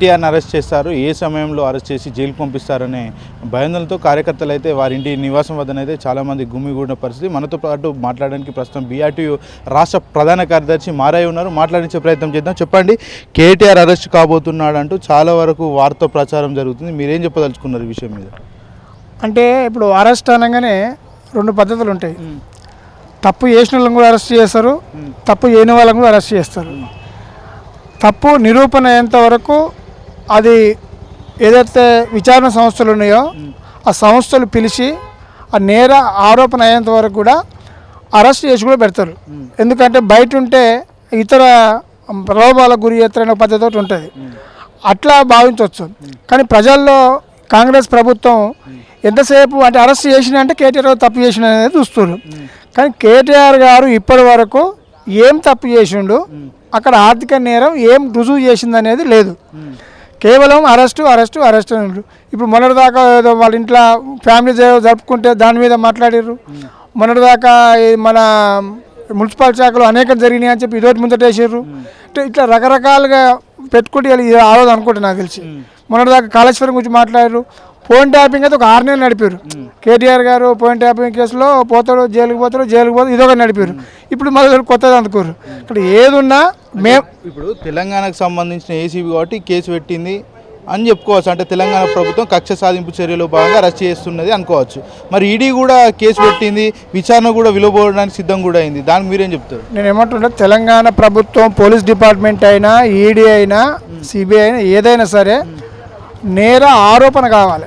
కేటీఆర్ని అరెస్ట్ చేస్తారు ఏ సమయంలో అరెస్ట్ చేసి జైలుకు పంపిస్తారనే భయాందోళనతో కార్యకర్తలు అయితే వారి ఇంటి నివాసం వద్దనైతే చాలామంది గుమ్మిగూడిన పరిస్థితి. మనతో పాటు మాట్లాడడానికి ప్రస్తుతం బీఆర్టీయూ రాష్ట్ర ప్రధాన కార్యదర్శి మారయ్య ఉన్నారు. మాట్లాడించే ప్రయత్నం చేద్దాం. చెప్పండి కేటీఆర్ అరెస్ట్ కాబోతున్నాడు అంటూ చాలా వరకు వార్త ప్రచారం జరుగుతుంది. మీరేం చెప్పదలుచుకున్నారు ఈ విషయం మీద? అంటే ఇప్పుడు అరెస్ట్ అనగానే రెండు పద్ధతులు ఉంటాయి. తప్పు చేసిన వాళ్ళని కూడా అరెస్ట్ చేస్తారు తప్పు చేయని వాళ్ళని కూడా అరెస్ట్ చేస్తారు. తప్పు నిరూపణ అయ్యేంత వరకు అది ఏదైతే విచారణ సంస్థలు ఉన్నాయో ఆ సంస్థలు పిలిచి ఆ నేర ఆరోపణ అయ్యేంత వరకు కూడా అరెస్ట్ చేసి కూడా పెడతారు. ఎందుకంటే బయట ఉంటే ఇతర ప్రలోభాలకు గురి చేస్తారనే పద్ధతి ఒకటి ఉంటుంది. అట్లా భావించవచ్చు. కానీ ప్రజల్లో కాంగ్రెస్ ప్రభుత్వం ఎంతసేపు అంటే అరెస్ట్ చేసిన అంటే కేటీఆర్ గారు తప్పు చేసిన అనేది చూస్తున్నారు. కానీ కేటీఆర్ గారు ఇప్పటి వరకు ఏం తప్పు చేసిండు అక్కడ ఆర్థిక నేరం ఏం రుజువు చేసింది అనేది లేదు కేవలం అరెస్టు అరెస్టు అరెస్ట్ అని ఇప్పుడు మొన్నటిదాకా ఏదో వాళ్ళ ఇంట్లో ఫ్యామిలీ జరుపుకుంటే దాని మీద మాట్లాడారు మొన్నటిదాకా మన మున్సిపల్ శాఖలో అనేకం జరిగినాయి అని చెప్పి ఇదోటి ముందటేసారు అంటే ఇట్లా రకరకాలుగా పెట్టుకుంటే ఇది ఆరోజు అనుకుంటా నాకు తెలిసి. మొన్నటిదాకా కాళేశ్వరం గురించి మాట్లాడారు ఫోన్ ట్యాపింగ్ అయితే ఒక ఆరు నెలలు నడిపారు. కేటీఆర్ గారు ఫోన్ ట్యాపింగ్ కేసులో పోతాడు జైలుకి పోతాడు జైలుకి పోతాడు ఇదొక నడిపారు. ఇప్పుడు మళ్ళీ కొత్తది అందుకోరు. ఇక్కడ ఏదున్నా మేము ఇప్పుడు తెలంగాణకు సంబంధించిన ఏసీబీ కాబట్టి కేసు పెట్టింది అని చెప్పుకోవచ్చు. అంటే తెలంగాణ ప్రభుత్వం కక్ష సాధింపు చర్యలో భాగంగా అరెస్ట్ చేస్తున్నది అనుకోవచ్చు. మరి ఈడీ కూడా కేసు పెట్టింది విచారణ కూడా విలువబోవడానికి సిద్ధం కూడా అయింది. దానికి మీరేం చెప్తారు? నేను ఏమంటున్నా తెలంగాణ ప్రభుత్వం పోలీస్ డిపార్ట్మెంట్ అయినా ఈడీ అయినా సిబిఐ అయినా ఏదైనా సరే నేర ఆరోపణ కావాలి.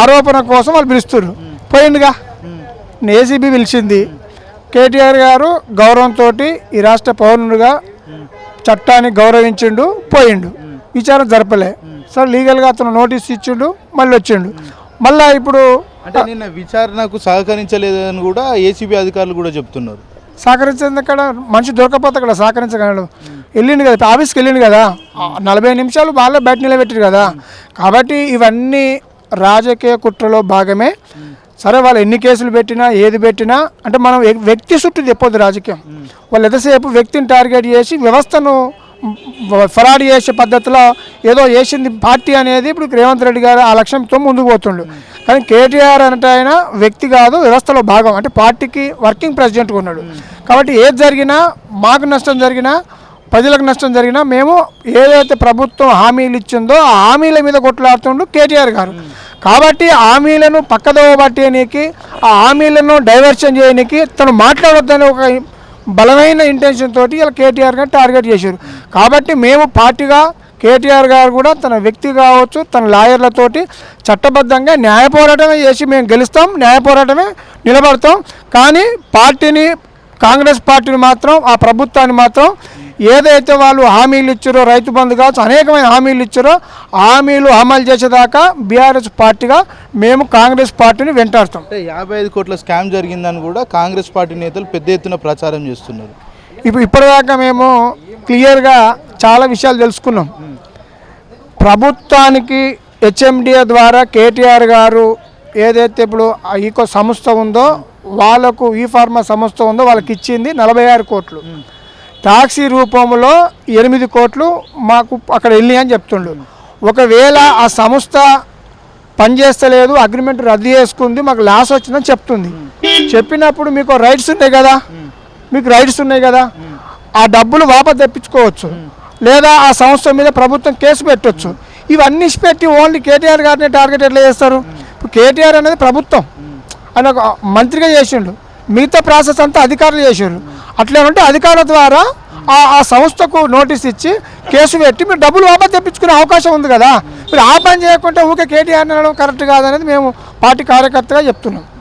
ఆరోపణ కోసం వాళ్ళు పిలుస్తున్నారు పోయిందిగా ఏసీబీ పిలిచింది. కేటీఆర్ గారు గౌరవంతో ఈ రాష్ట్ర పౌరునిగా చట్టాన్ని గౌరవించిండు పోయిండు. విచారణ జరపలే. సరే లీగల్గా అతను నోటీస్ ఇచ్చిండు మళ్ళీ వచ్చిండు. మళ్ళీ ఇప్పుడు అంటే నిన్న విచారణకు సహకరించలేదని కూడా ఏసీబీ అధికారులు కూడా చెప్తున్నారు. సహకరించింది అక్కడ మనిషి దొరకపోతే అక్కడ సహకరించగలడు. వెళ్ళిండు కదా ఆఫీస్కి వెళ్ళిండు కదా నలభై నిమిషాలు వాళ్ళే బయట నిలబెట్టారు కదా. కాబట్టి ఇవన్నీ రాజకీయ కుట్రలో భాగమే. సరే వాళ్ళు ఎన్ని కేసులు పెట్టినా ఏది పెట్టినా అంటే మనం వ్యక్తి చుట్టూ చెప్పొద్దు రాజకీయం. వాళ్ళు ఎంతసేపు వ్యక్తిని టార్గెట్ చేసి వ్యవస్థను ఫరాడు చేసే పద్ధతిలో ఏదో వేసింది పార్టీ అనేది ఇప్పుడు రేవంత్ రెడ్డి గారు ఆ లక్ష్యంతో ముందుకు పోతుండు. కానీ కేటీఆర్ అంటే ఆయన వ్యక్తి కాదు వ్యవస్థలో భాగం. అంటే పార్టీకి వర్కింగ్ ప్రెసిడెంట్గా ఉన్నాడు. కాబట్టి ఏది జరిగినా మాకు నష్టం జరిగినా ప్రజలకు నష్టం జరిగినా మేము ఏదైతే ప్రభుత్వం హామీలు ఇచ్చిందో ఆ హామీల మీద కొట్లాడుతుండు కేటీఆర్ గారు. కాబట్టి హామీలను పక్కదోవ పట్టేయడానికి ఆ హామీలను డైవర్షన్ చేయడానికి తను మాట్లాడొద్దని ఒక బలమైన ఇంటెన్షన్ తోటి ఇలా కేటీఆర్ గారు టార్గెట్ చేశారు. కాబట్టి మేము పార్టీగా కేటీఆర్ గారు కూడా తన వ్యక్తి కావచ్చు తన లాయర్లతోటి చట్టబద్ధంగా న్యాయ పోరాటమే చేసి మేము గెలుస్తాం న్యాయ పోరాటమే నిలబడతాం. కానీ పార్టీని కాంగ్రెస్ పార్టీని మాత్రం ఆ ప్రభుత్వాన్ని మాత్రం ఏదైతే వాళ్ళు హామీలు ఇచ్చారో రైతు బంధు కావచ్చు అనేకమైన హామీలు ఇచ్చారో హామీలు అమలు చేసేదాకా బీఆర్ఎస్ పార్టీగా మేము కాంగ్రెస్ పార్టీని వెంటాడుతాం. యాభై ఐదు కోట్ల స్కామ్ జరిగిందని కూడా కాంగ్రెస్ పార్టీ నేతలు పెద్ద ఎత్తున ప్రచారం చేస్తున్నారు. ఇప్పుడు ఇప్పటిదాకా మేము క్లియర్గా చాలా విషయాలు తెలుసుకున్నాం. ప్రభుత్వానికి హెచ్ఎండిఏ ద్వారా కేటీఆర్ గారు ఏదైతే ఇప్పుడు ఈకో సంస్థ ఉందో వాళ్ళకు ఈ ఫార్మా సంస్థ ఉందో వాళ్ళకి ఇచ్చింది నలభై ఆరు కోట్లు. టాక్సీ రూపంలో ఎనిమిది కోట్లు మాకు అక్కడ వెళ్ళి అని చెప్తుండు. ఒకవేళ ఆ సంస్థ పనిచేస్తలేదు అగ్రిమెంట్ రద్దు చేసుకుంది మాకు లాస్ వచ్చిందని చెప్తుంది. చెప్పినప్పుడు మీకు రైట్స్ ఉన్నాయి కదా? మీకు రైట్స్ ఉన్నాయి కదా? ఆ డబ్బులు వాపస్ తెప్పించుకోవచ్చు. లేదా ఆ సంస్థ మీద ప్రభుత్వం కేసు పెట్టవచ్చు ఇవన్నీ పెట్టి ఓన్లీ కేటీఆర్ గారిని టార్గెట్ ఎట్లా చేస్తారు? కేటీఆర్ అనేది ప్రభుత్వం. ఆయన ఒక మంత్రిగా చేసిండు. మిగతా ప్రాసెస్ అంతా అధికారులు చేసారు అట్లా ఉంటే అధికారుల ద్వారా ఆ సంస్థకు నోటీస్ ఇచ్చి కేసు పెట్టి మీరు డబ్బులు వాపస్ తెప్పించుకునే అవకాశం ఉంది కదా. మీరు ఆ పని చేయకుండా ఊకే కేటీఆర్ అనడం కరెక్ట్ కాదనేది మేము పార్టీ కార్యకర్తగా చెప్తున్నాం.